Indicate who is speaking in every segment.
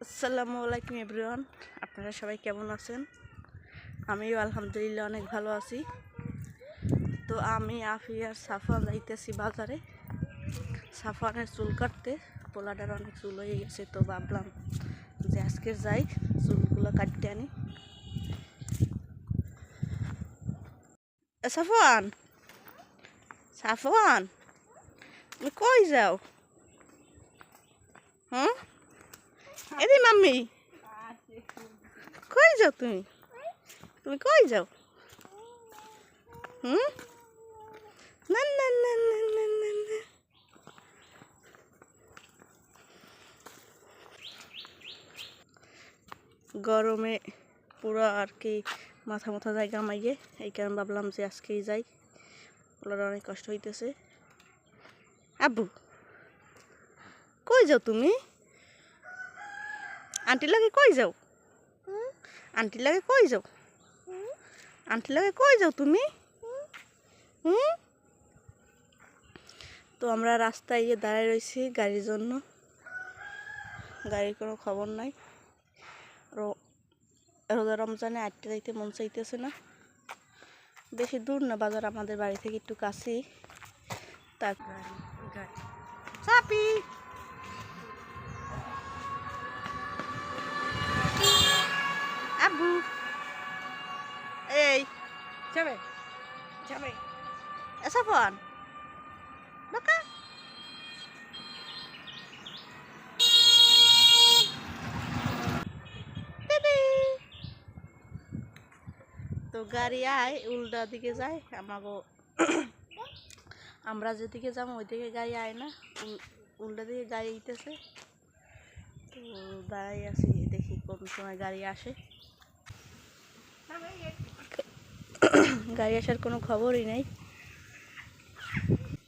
Speaker 1: আসসালামু আলাইকুম এভরিওয়ান। আপনারা সবাই কেমন আছেন? আমিও আলহামদুলিল্লাহ অনেক ভালো আছি। তো আমি আফিয়ার সাফান যাইতেছি বাজারে। সাফানের চুল কাটতে। পোলাটার অনেক চুল হয়ে গেছে, তো ভাবলাম যে আজকে যাই, চুলগুলো কাটতে আনি। সাফওয়ান! তুমি কই যাও? হুম এদি মাম্মি। কই যাও তুমি? তুমি কই যাও? হুম? না না না না না না গরমে পুরো আর কি মাথা মাথা জায়গা মাইয়ে, এই কারণে ভাবলাম যে আজকেই যাই। ওনার অনেক কষ্ট হইতেছে। আব্বু, কই যাও তুমি? আন্টি লাগে কই যাও? আন্টি লাগে কই যাও? আন্টি লাগে কই যাও তুমি? হুম? তো আমরা রাস্তায় গিয়ে দাঁড়ায় রয়েছি গাড়ির জন্য। গাড়ির কোনো খবর নাই। রোজা রমজানে আটটা যাইতে মন চাইতেছে না। বেশি দূর না বাজার আমাদের বাড়ি থেকে একটু কাছেই। তার চাপি! ফোন বাকা বেবি তো গাড়ি আয়, উল্টা দিকে যায় আমাকে আমরা যেদিকে যাব, ওইদিকে গাড়ি আয় না। উল- উল্টা দিকে গাড়ি আইতেছে। তো দাঁড়াই আছি, দেখি কোন সময় গাড়ি আসে। গাড়ি আসার কোনো খবরই নেই।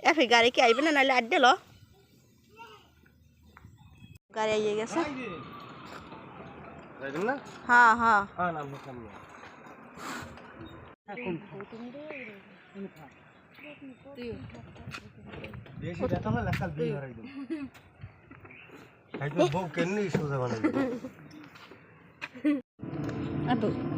Speaker 1: এফে গাড়ি কি আইবে না নাহলে আড্ডে ল। গাড়ি আইয়ে গেছে।
Speaker 2: না?
Speaker 1: হ্যাঁ হ্যাঁ।
Speaker 2: হ্যাঁ নাম সামনে বেশি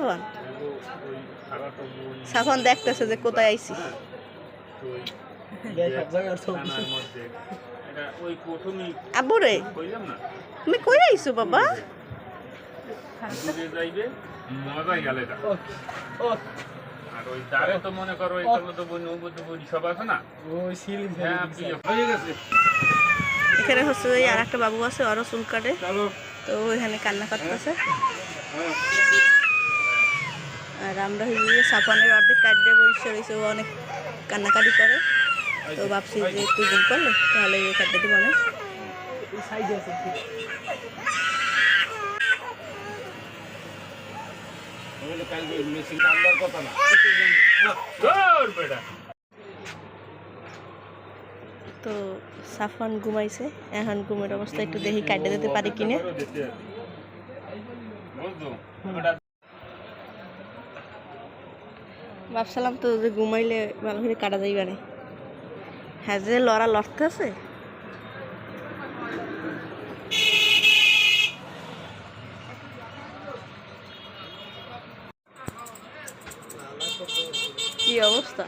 Speaker 3: বোন
Speaker 1: সাফান দেখতেছে যে কোথায়
Speaker 3: প্রথমেই
Speaker 1: আব্বু রে তুমি কই আইছো বাবা? এখানে হচ্ছে ওই আর একটা বাবু আছে, ওরও চুল কাটে। তো ওইখানে কান্না করতেছে।
Speaker 3: হ্যাঁ
Speaker 1: আর আমরা হইয়ে সাফানের অর্ধেক কাটতে বসে রয়েছে অনেক কান্নাকাটি করে। তো ভাবছি যে একটু জুম করলে তাহলে এই কাটতে দিব
Speaker 3: বেটা
Speaker 1: তো সাফান ঘুমাইছে, এখন ঘুমের অবস্থা একটু দেখি কাটতে দিতে পারি কিনে। ভাবছিলাম তো যে ঘুমাইলে ভালো করে কাটা যাইবে না। হ্যাঁ যে লড়া লড়তে আছে। কি অবস্থা?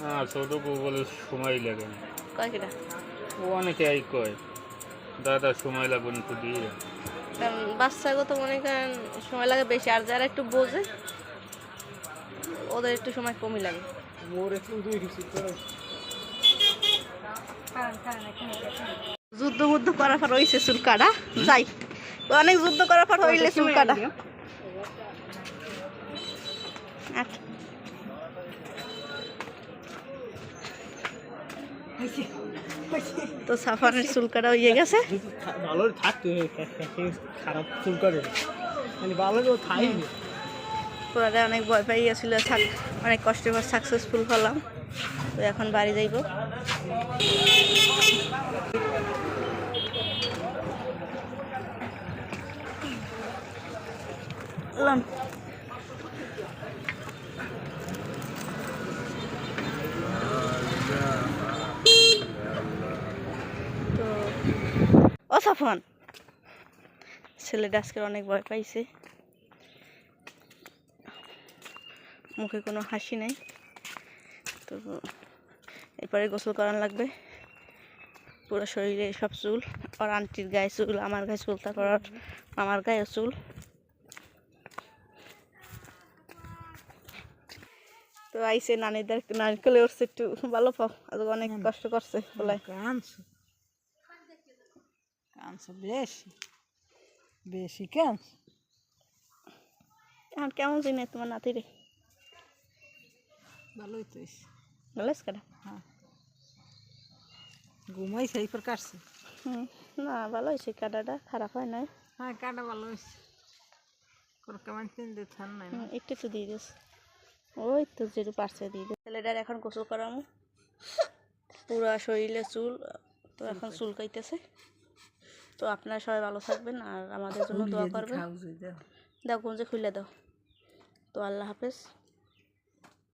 Speaker 3: হ্যাঁ ছোট বলে সময় লাগে না
Speaker 1: কয়
Speaker 3: অনেকে কয় দাদা সময় লাগবে না একটু দিয়ে।
Speaker 1: কারণ বাচ্চাগো তো মনে করেন সময় লাগে বেশি আর যারা একটু বোঝে ওদের একটু সময় কমই লাগে।
Speaker 2: মোর একটু দুই কিছু করে।
Speaker 1: যুদ্ধ বুদ্ধ করার পর হইছে চুল কাটা যাই। অনেক যুদ্ধ করার পর হইলে চুল কাটা আচ্ছা। তো সাফানের চুল কাটা হয়ে গেছে।
Speaker 2: ভালো থাকতো খারাপ চুল করে মানে ভালো থাই
Speaker 1: পুরাটা অনেক ভয় পাই গেছিল থাক অনেক কষ্টের পর সাকসেসফুল হলাম। তো এখন বাড়ি যাইব। এলাম। তো ও ছেলেটা আজকে অনেক ভয় পাইছে। মুখে কোনো হাসি নাই। তো এরপরে গোসল করান লাগবে। পুরো শরীরে সব চুল। আর আন্টির গায়ে চুল আমার গায়ে চুল তারপর আমার গায়ে চুল। তো আইসে নানিদের নারকেলে উঠছে একটু। ভালো পাও। আজকে অনেক কষ্ট করছে বলে
Speaker 2: কাঁদছো বেশি। বেশি কাঁদছ
Speaker 1: এখন কেমন চিনে তোমার নাতি রে
Speaker 2: ভালোই তো
Speaker 1: ভালো আছে কেটা
Speaker 2: ঘুমাই সেই পর কাটছে।
Speaker 1: না ভালো হয়েছে। কাটাটা খারাপ হয় নাই।
Speaker 2: হ্যাঁ কাটা ভালো হয়েছে। কোনো কেমন নাই
Speaker 1: একটু একটু দিয়ে দিস। ওই তো যেটু পারছে দিয়ে দিস ছেলেটার এখন গোসল করামো। পুরা শরীরে চুল তো এখন চুল কাইতেছে। তো আপনারা সবাই ভালো থাকবেন আর আমাদের জন্য দোয়া করবেন। দাও গুঞ্জে যে খুলে দাও। তো আল্লাহ হাফেজ।